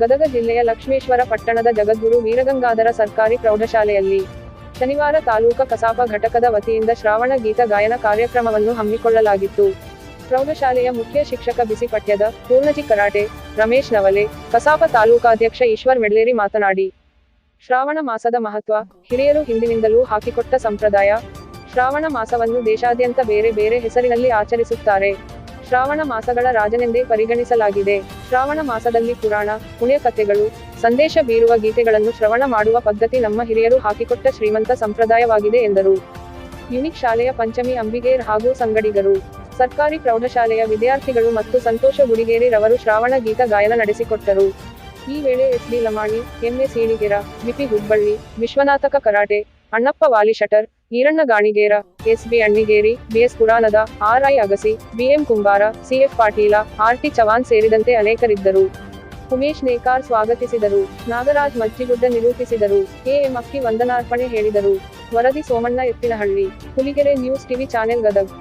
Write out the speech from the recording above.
ಗದಗ ಜಿಲ್ಲೆಯ ಲಕ್ಷ್ಮೇಶ್ವರ ಪಟ್ಟಣದ ಜಗದ್ಗುರು ವೀರಗಂಗಾಧರ ಸರ್ಕಾರಿ ಪ್ರೌಢಶಾಲೆಯಲ್ಲಿ ಶನಿವಾರ ತಾಲೂಕ ಕಸಾಪ ಘಟಕದ ವತಿಯಿಂದ ಶ್ರಾವಣ ಗೀತ ಗಾಯನ ಕಾರ್ಯಕ್ರಮವನ್ನು ಹಮ್ಮಿಕೊಳ್ಳಲಾಗಿತ್ತು. ಪ್ರೌಢಶಾಲೆಯ ಮುಖ್ಯ ಶಿಕ್ಷಕ ಬಿಸಿ ಪಠ್ಯದ ಪೂರ್ಣಜಿ ಕರಾಟೆ, ರಮೇಶ್ ನವಲೆ, ಕಸಾಪ ತಾಲೂಕಾಧ್ಯಕ್ಷ ಈಶ್ವರ್ ಮೆಡ್ಲೇರಿ ಮಾತನಾಡಿ, ಶ್ರಾವಣ ಮಾಸದ ಮಹತ್ವ ಹಿರಿಯರು ಹಿಂದಿನಿಂದಲೂ ಹಾಕಿಕೊಟ್ಟ ಸಂಪ್ರದಾಯ ಶ್ರಾವಣ ಮಾಸವನ್ನು ದೇಶಾದ್ಯಂತ ಬೇರೆ ಬೇರೆ ಹೆಸರಿನಲ್ಲಿ ಆಚರಿಸುತ್ತಾರೆ. ಶ್ರಾವಣ ಮಾಸಗಳ ರಾಜನೆಂದೇ ಪರಿಗಣಿಸಲಾಗಿದೆ. ಶ್ರಾವಣ ಮಾಸದಲ್ಲಿ ಪುರಾಣ ಪುಣ್ಯ ಕಥೆಗಳು ಸಂದೇಶ ಬೀರುವ ಗೀತೆಗಳನ್ನು ಶ್ರವಣ ಮಾಡುವ ಪದ್ಧತಿ ನಮ್ಮ ಹಿರಿಯರು ಹಾಕಿಕೊಟ್ಟ ಶ್ರೀಮಂತ ಸಂಪ್ರದಾಯವಾಗಿದೆ ಎಂದರು. ಯುನಿಕ್ ಶಾಲೆಯ ಪಂಚಮಿ ಅಂಬಿಗೇರ್ ಹಾಗೂ ಸಂಗಡಿಗರು, ಸರ್ಕಾರಿ ಪ್ರೌಢಶಾಲೆಯ ವಿದ್ಯಾರ್ಥಿಗಳು ಮತ್ತು ಸಂತೋಷ ಗುಡಿಗೇರಿ ರವರು ಶ್ರಾವಣ ಗೀತ ಗಾಯನ ನಡೆಸಿಕೊಟ್ಟರು. ಈ ವೇಳೆ S. D Lamani MS Seeligera BP Hubballi, ವಿಶ್ವನಾಥಕ karate Annappa ವಾಲಿ shutter, Iranna Ganigera S B Annigeri, BS ಪುರಾಣದ R I Agasi, BM Kumbara, CF Patil R T Chavan ಸೇರಿದಂತೆ ಅನೇಕರಿದ್ದರು. ಉಮೇಶ್ ನೇಕಾರ್ ಸ್ವಾಗತಿಸಿದರು. ನಾಗರಾಜ್ ಮಜ್ಜಿಗುಡ್ಡ ನಿರೂಪಿಸಿದರು. ಎಎಂ ಅಕ್ಕಿ ವಂದನಾರ್ಪಣೆ ಹೇಳಿದರು. ವರದಿ Somanna Ettinahalli, Huligere news TV channel Gadag.